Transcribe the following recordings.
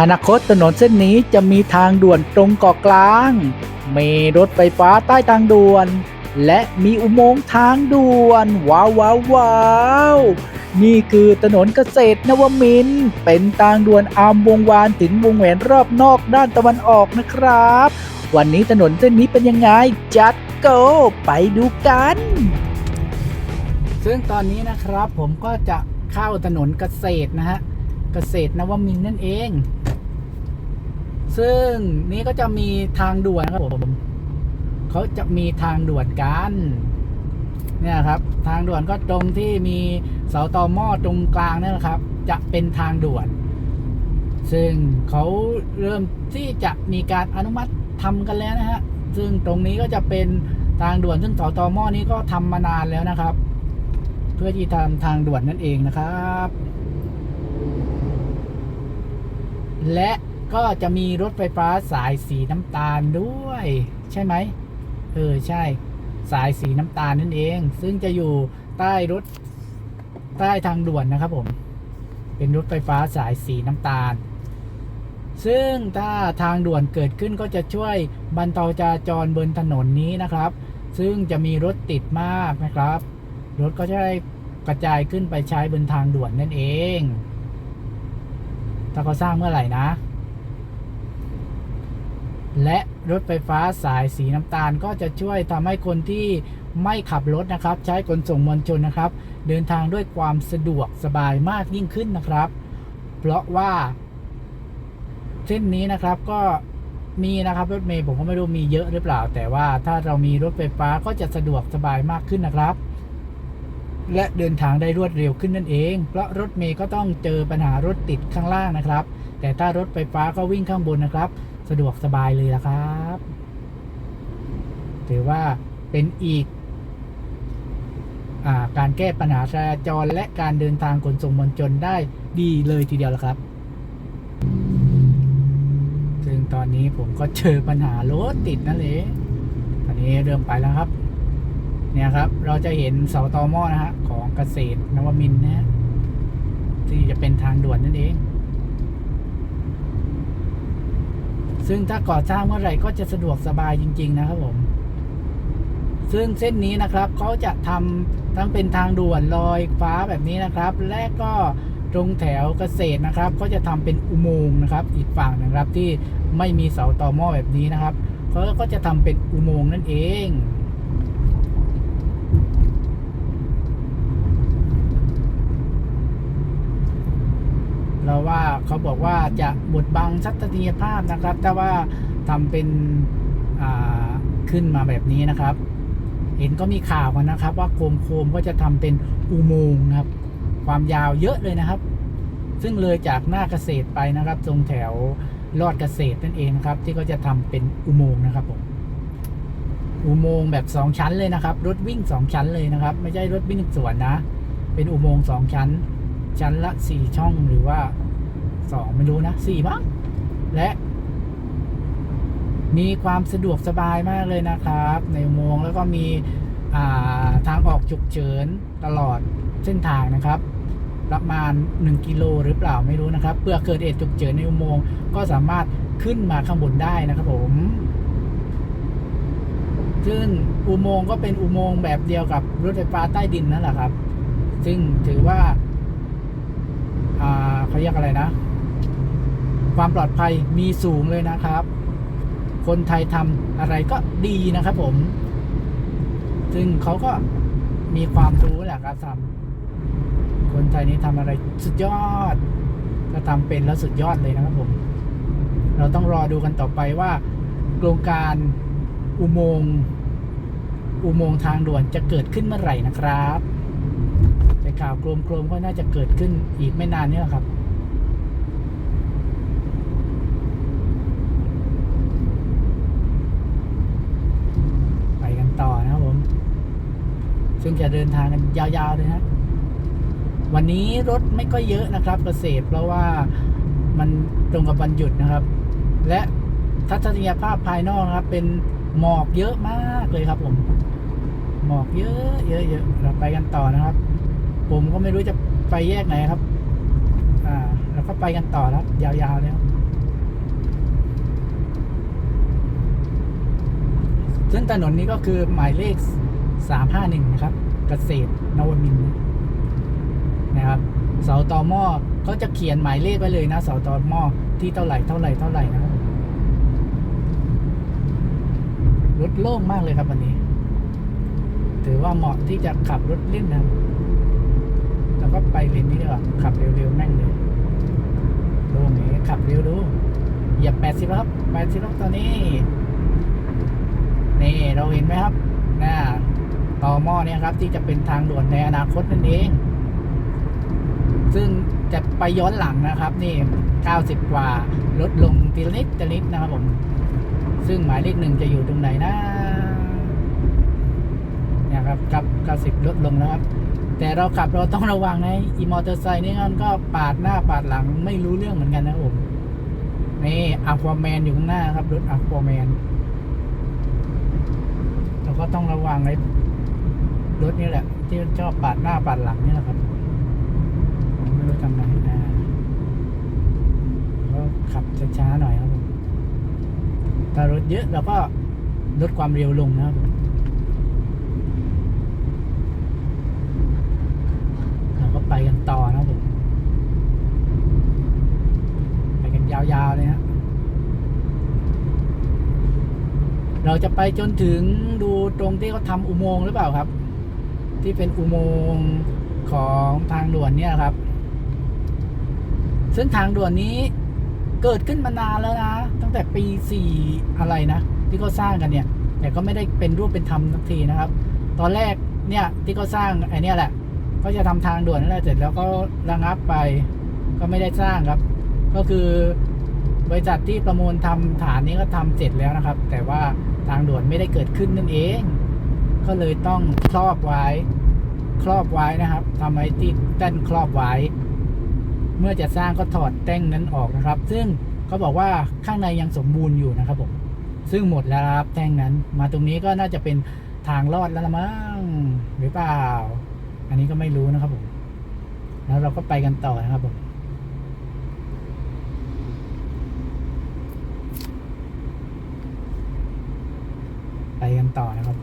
อนาคตถนนเส้นนี้จะมีทางด่วนตรงเกาะกลาง มีรถไฟฟ้าใต้ทางด่วน และมีอุโมงค์ทางด่วน ว้าวว้าววาวนี่คือถนนเกษตรนวมิน เป็นทางด่วนอามวงวานถึงวงแหวนรอบนอกด้านตะวันออกนะครับ วันนี้ถนนเส้นนี้เป็นยังไง จัดโกไปดูกัน ซึ่งตอนนี้นะครับผมก็จะเข้าถนนเกษตรนะฮะเกษตรนวมินนั่นเอง ซึ่งนี่ก็จะมีทางด่วนครับผมเขาจะมีทางด่วนกัน เนี่ยครับ ทางด่วนก็ตรงที่มีเสาตอหม้อตรงกลางนั่นแหละครับ จะเป็นทางด่วน ซึ่งเขาเริ่มที่จะมีการอนุมัติทำกันแล้วนะฮะ ซึ่งตรงนี้ก็จะเป็นทางด่วนซึ่งเสาตอหม้อนี้ก็ทำมานานแล้วนะครับ เพื่อที่ทำทางด่วนนั่นเองนะครับ และ ก็จะมีรถไฟฟ้าสายสีน้ำตาลด้วย ใช่ไหมเออใช่ สายสีน้ำตาลนั่นเอง ซึ่งจะอยู่ใต้รถใต้ทางด่วนนะครับผม เป็นรถไฟฟ้าสายสีน้ำตาล ซึ่งถ้าทางด่วนเกิดขึ้นก็จะช่วยบรรเทาจราจรบนถนนนี้นะครับ ซึ่งจะมีรถติดมากนะครับ รถก็จะได้กระจายขึ้นไปใช้บนทางด่วนนั่นเอง ถ้าเขาสร้างเมื่อไหร่นะ และรถไฟฟ้าสายสีน้ำตาลก็จะช่วยทำให้คนที่ไม่ขับรถนะครับ ใช้ขนส่งมวลชนนะครับ เดินทางด้วยความสะดวกสบายมากยิ่งขึ้นนะครับ เพราะว่า เส้นนี้นะครับก็มีนะครับรถเมย์ผมก็ไม่รู้มีเยอะหรือเปล่า แต่ว่าถ้าเรามีรถไฟฟ้าก็จะสะดวกสบายมากขึ้นนะครับ และเดินทางได้รวดเร็วขึ้นนั่นเอง เพราะรถเมย์ก็ต้องเจอปัญหารถติดข้างล่างนะครับ แต่ถ้ารถไฟฟ้าก็วิ่งข้างบนนะครับ สะดวกสบายเลยละครับ ถือว่าเป็นอีกอาการแก้ปัญหาจราจรและการเดินทางขนส่งมวลชนได้ดีเลยทีเดียวละครับ ซึ่งตอนนี้ผมก็เจอปัญหารถติดนั่นเองตอนนี้เริ่มไปแล้วครับ เนี่ยครับ เราจะเห็นเสาตอหม้อนะฮะของเกษตรนวมินนะฮะที่จะเป็นทางด่วนนั่นเอง ซึ่งถ้าก่อสร้างเมื่อไหร่ก็จะสะดวกสบายจริง ๆ นะครับผม ซึ่งเส้นนี้นะครับเขาจะทำทั้งเป็นทางด่วนลอยฟ้าแบบนี้นะครับ และก็ตรงแถวเกษตรนะครับก็จะทำเป็นอุโมงค์นะครับ อีกฝั่งนะครับที่ไม่มีเสาต่อหม้อแบบนี้นะครับเขาก็จะทำเป็นอุโมงค์นั่นเอง เราว่าเขาบอกว่าจะบดบังทัศนียภาพนะครับ ถ้าว่าทำเป็นขึ้นมาแบบนี้นะครับ เห็นก็มีข่าวกันนะครับ ว่าโคมโคมก็จะทำเป็นอุโมงค์นะครับ ความยาวเยอะเลยนะครับ ซึ่งเลยจากหน้าเกษตรไปนะครับตรงแถวลอดเกษตรนั่นเองครับ ที่เขาจะทำเป็นอุโมงค์นะครับผมอุโมงค์แบบสองชั้นเลยนะครับ รถวิ่งสองชั้นเลยนะครับ ไม่ใช่รถวิ่งสวนนะ เป็นอุโมงค์สองชั้น ชั้นละสี่ช่องหรือว่าสองไม่รู้นะสี่มั้งและ มีความสะดวกสบายมากเลยนะครับ ในอุโมงค์แล้วก็มีาทางออกฉุกเฉินตลอดเส้นทางนะครับ ประมาณ 1 กิโลหรือเปล่าไม่รู้นะครับเพื่อเกิดเหตุฉุกเฉินในอุโมงค์ก็สามารถขึ้นมาข้างบนได้นะครับผมซึ่งอุโมงค์ก็เป็นอุโมงค์แบบเดียวกับรถไฟฟ้าใต้ดินนั่นแหละครับ ซึ่งถือว่า เขาเรียกอะไรนะ ความปลอดภัยมีสูงเลยนะครับ คนไทยทำอะไรก็ดีนะครับผม ซึ่งเขาก็มีความรู้แหละครับทำคนไทยนี่ทำอะไรสุดยอดก็ทำเป็นแล้วสุดยอดเลยนะครับผม เราต้องรอดูกันต่อไปว่า โครงการอุโมงค์อุโมงค์ทางด่วนจะเกิดขึ้นเมื่อไหร่นะครับ แต่ข่าวโครมๆก็น่าจะเกิดขึ้นอีกไม่นานนี้แหละครับไปกันต่อนะครับผม ซึ่งจะเดินทางกันยาวๆเลยนะวันนี้รถไม่ก็เยอะนะครับเกษตรเพราะว่ามันตรงกับวันหยุดนะครับ และทัศนียภาพภายนอกนะครับ เป็นหมอกเยอะมากเลยครับผม หมอกเยอะเยอะเยอะเราไปกันต่อนะครับ ผมก็ไม่รู้จะไปแยกไหนครับ อ่า แล้ก็ไปกันต่อครับ ยาวๆเนี่ยซึ่งถนนนี้ก็คือหมายเลขสามห้าหนึ่ะครับกเกษตรนวมินนะครับ เสาตอหม้อเขาจะเขียนหมายเลขไปเลยนะเสาตอหม้อที่เท่าไหร่เท่าไหร่เท่าไหร่นะครับรถโล่งมากเลยครับวันนี้ ถือว่าเหมาะที่จะขับรถเล่นนะครับ ก็ไปเลนนี้ดีกว่าขับเร็วๆแม่งเลยดูนี้ขับเร็วดูเหยียบ80ล้วครับ80แล้วตอนนี้ นี่เราเห็นไหมครับน่าต่อหม้อเนี่ยครับ ที่จะเป็นทางด่วนในอนาคตนั่นเอง ซึ่งจะไปย้อนหลังนะครับ นี่ 90 กว่าลดลงทีละนิดทีละนิดนะครับผม ซึ่งหมายเลขหนึ่งจะอยู่ตรงไหนนะเนี่ยครับกับ 90 ลดลงแล้วครับ แต่เราขับเราต้องระวังนะอีมอเตอร์ไซค์นี่มันก็ปาดหน้าปาดหลังไม่รู้เรื่องเหมือนกันนะผมนี่อัควาแมนอยู่ข้างหน้าครับรถอัควาแมนเราก็ต้องระวังไอ้รถนี่แหละ ที่ชอบปาดหน้าปาดหลังนี่แหละครับผมไม่รู้ทำไงอ่าก็ขับช้าๆหน่อยครับผมถ้ารถเยอะเราก็ลดความเร็วลงนะครับผมเราก็ไปกันต่อนะครับผมไปกันยาวๆเลยฮะ เรา จะไปจนถึงดูตรงที่เขาทำอุโมงค์หรือเปล่าครับ ที่เป็นอุโมงค์ของทางด่วนเนี่ยครับ ซึ่งทางด่วนนี้เกิดขึ้นมานานแล้วนะ ตั้งแต่ปีสี่อะไรนะที่เขาสร้างกันเนี่ย แต่ก็ไม่ได้เป็นรูปเป็นธรรมสักทีนะครับ ตอนแรกเนี่ยที่เขาสร้างไอ้เนี่ยแหละเขาจะทำทางด่วนนั่นแหละเสร็จแล้วก็ระงับไป ก็ไม่ได้สร้างครับ ก็คือบริษัทที่ประมูลทำฐานนี้ก็ทำเสร็จแล้วนะครับ แต่ว่า ทางด่วนไม่ได้เกิดขึ้นนั่นเอง ก็เลยต้องครอบไว้ ครอบไว้นะครับทำไว้ที่แต้นครอบไว้ เมื่อจะสร้างก็ถอดแต้งนั้นออกนะครับ ซึ่งเขาบอกว่าข้างในยังสมบูรณ์อยู่นะครับผมซึ่งหมดแล้วครับแท่งนั้น มาตรงนี้ก็น่าจะเป็นทางลอดแล้วละมั้งหรือเปล่า อันนี้ก็ไม่รู้นะครับผม แล้วเราก็ไปกันต่อนะครับผม ไป กันต่อนะครับ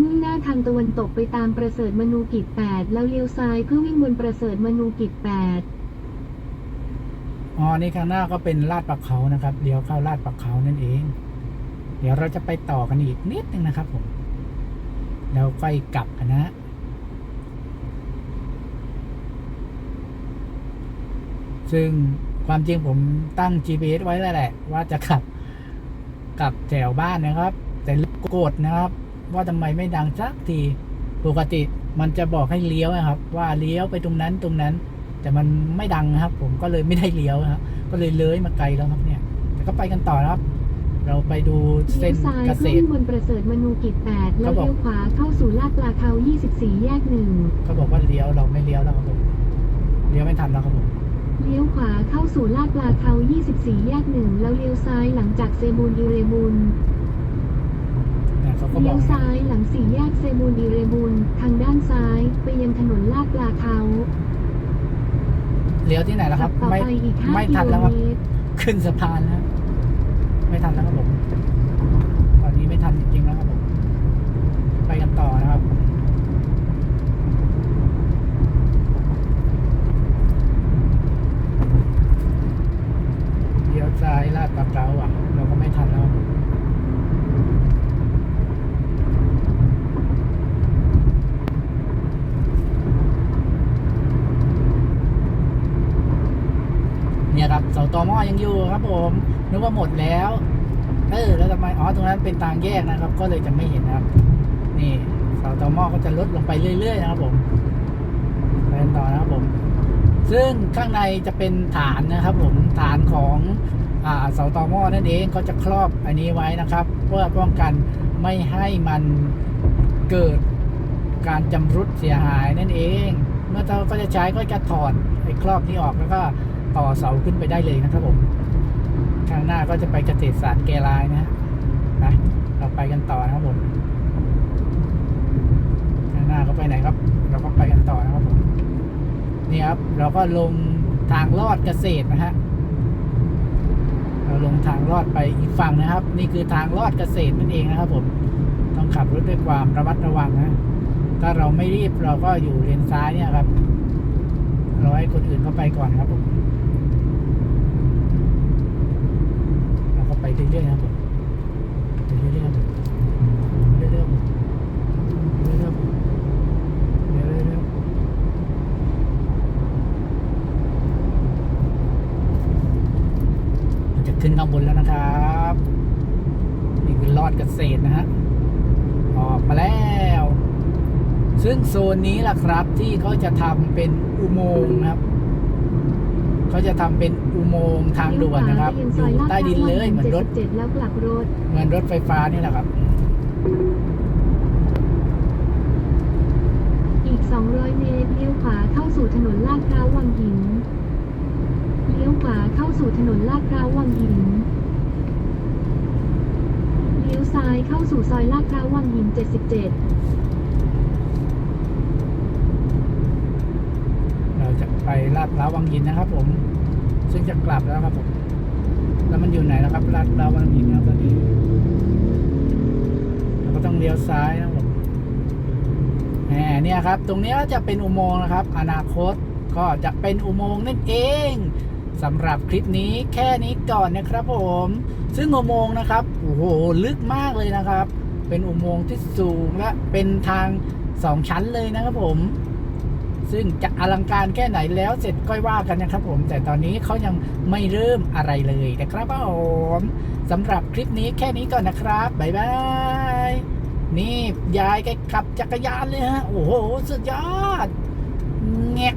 มุ่งหน้าทางตะวันตกไปตามประเสริฐมนูกิจ8แล้วเลี้ยวซ้ายเพื่อวิ่งบนประเสริฐมนูกิจ8อ๋อนี่ข้างหน้าก็เป็นลาดปักเขานะครับเดี๋ยวเข้าลาดปักเขานั่นเอง เดี๋ยวเราจะไปต่อกันอีกนิดนึงนะครับผม แล้วค่อยกลับกันนะ ซึ่งความจริงผมตั้ง GPS ไว้แล้วแหละ ว่าจะขับกลับแถวบ้านนะครับ แต่กดนะครับ ว่าทำไมไม่ดังสักทีปกติมันจะบอกให้เลี้ยวนะครับ ว่าเลี้ยวไปตรงนั้นตรงนั้น แต่มันไม่ดังนะครับ ผมก็เลยไม่ได้เลี้ยวนะครับก็เลยเลื้อยมาไกลแล้วครับเนี่ยแต่ก็ไปกันต่อนะครับ เราไปดูเลี้เส้ยนวซ้ายเกเพื่ษอตรวิ่งบนประเสริฐมนูกิจ8แล้วเขาบอกเลี้ยวขวาเข้าสู่ลาดปลาเขา24 แยก1เขาบอกว่าเลี้ยวเราไม่เลี้ยวแล้วครับผมเลี้ยวไม่ทันแล้วครับผม เลี้ยวขวาเข้าสู่ลาดปลาเขา24 แยก1แล้วเลี้ยวซ้ายหลังจากเซมูลอิเรมูลเนี่ยเขาก็บเลี้อยกวซ้ายหลังสี่แยกเซมูลอิเรมูลทางด้านซ้ายไปยังถนนลาดปลาเขาเลี้ยวที่ไหนแล้วคขัรับบต่อไม่ ไปอีกไม่5กิทันโลแล้วครับ เมตร ขึ้นสะพานแล้ว ไม่ทันแล้วครับผมตอนนี้ไม่ทันจริงๆแล้วครับผม ไปกันต่อนะครับ เลี้ยวซ้ายลาดปลาเกาอะ เราก็ไม่ทันแล้วครับผมเนี่ยครับเสาตอหม้อ ยังอยู่ครับผมนึกว่าหมดแล้ว เออแล้วทำไมอ๋อตรงนั้นเป็นทางแยกนะครับ ก็เลยจะไม่เห็นนะครับ นี่เสาตอหม้อก็จะลดลงไปเรื่อยๆนะครับผมไปกันต่อนะครับผม ซึ่งข้างในจะเป็นฐานนะครับ ผมฐานของเสาตอหม้อนั่นเองก็จะครอบอันนี้ไว้นะครับ เพื่อป้องกันไม่ให้มันเกิดการจำรุดเสียหายนั่นเอง เมื่อเราก็จะใช้ก็จะถอดไอ้ครอบนี้ออกแล้วก็ ต่อเสาขึ้นไปได้เลยนะครับผมข้างหน้าก็จะไปเกษตรศาสตร์แกลายนะฮะนะเราไปกันต่อนะครับผมข้างหน้าก็ไปไหนครับ เราก็ไปกันต่อนะครับผมนี่ครับ เราก็ลงทางลอดเกษตรนะฮะเราลงทางลอดไปอีกฝั่งนะครับ นี่คือทางลอดเกษตรนั่นเองนะครับ ผมต้องขับรถด้วยความระมัดระวังนะถ้าเราไม่รีบเราก็อยู่เลนซ้ายเนี่ยครับเราให้คนอื่นเขาไปก่อนครับผมเราก็ไปเรื่อยๆนะครับผมไปเรื่อยๆครับผมเรื่อยๆครับผมเรื่อยๆครับผมเรื่อยๆครับเราจะขึ้นข้างบนแล้วนะครับ นี่คือลอดเกษตรนะฮะ ออกมาแล้ว ซึ่งโซนนี้ล่ะครับที่เขาจะทำเป็นอุโมงค์นะครับเขาจะทำเป็นอุโมงค์ทางด่วนนะครับเลี้ยวอขวายู่ไปใต้ดินเลยเหมือนรถเจ็ดแล้วกลับรถเหมือนรถไฟฟ้านี่แหละครับ อีก 200 เมตรเลี้ยวขวาเข้าสู่ถนนลาดพร้าววังหินเลี้ยวขวาเข้าสู่ถนนลาดพร้าววังหินเลี้ยวซ้ายเข้าสู่ซอยลาดพร้าววังหิน 77 เราจะ ไปลาดพร้าววังหินนะครับ ผม ซึ่งจะกลับแล้วครับผม แล้วมันอยู่ไหนนะครับลาดพร้าววังหินนะครับตอนนี้เราก็ต้องเลี้ยวซ้ายนะครับผมแหมเนี่ยครับ ตรงนี้จะเป็นอุโมงค์นะครับ อนาคตก็จะเป็นอุโมงค์นั่นเองสำหรับคลิปนี้แค่นี้ก่อนนะครับผม ซึ่งอุโมงค์นะครับโอ้โหลึกมากเลยนะครับ เป็นอุโมงค์ที่สูงและเป็นทางสองชั้นเลยนะครับผม ซึ่งจะอลังการแค่ไหนแล้วเสร็จก็ว่ากันนะครับผม แต่ตอนนี้เขายังไม่เริ่มอะไรเลยนะครับผมสำหรับคลิปนี้แค่นี้ก่อนนะครับบ๊ายบายนี่ยายแกขับจักรยานเลยฮะโอ้โหสุดยอดเงี้ย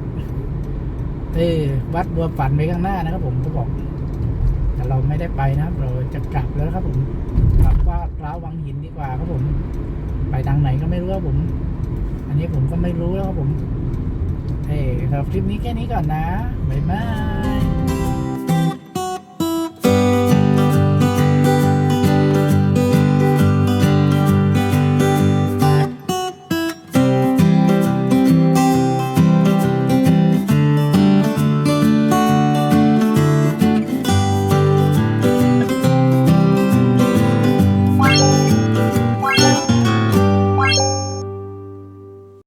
เออวัดบัวฝันไปข้างหน้านะครับ ผมก็บอก แต่เราไม่ได้ไปนะครับเราจะกลับแล้วครับผมกลับว่าร้าววังหินดีกว่าครับผม ไปทางไหนก็ไม่รู้ครับผม อันนี้ผมก็ไม่รู้แล้วครับผม เฮ้ยสำหรับคลิปนี้แค่นี้ก่อนนะ บ๊ายบาย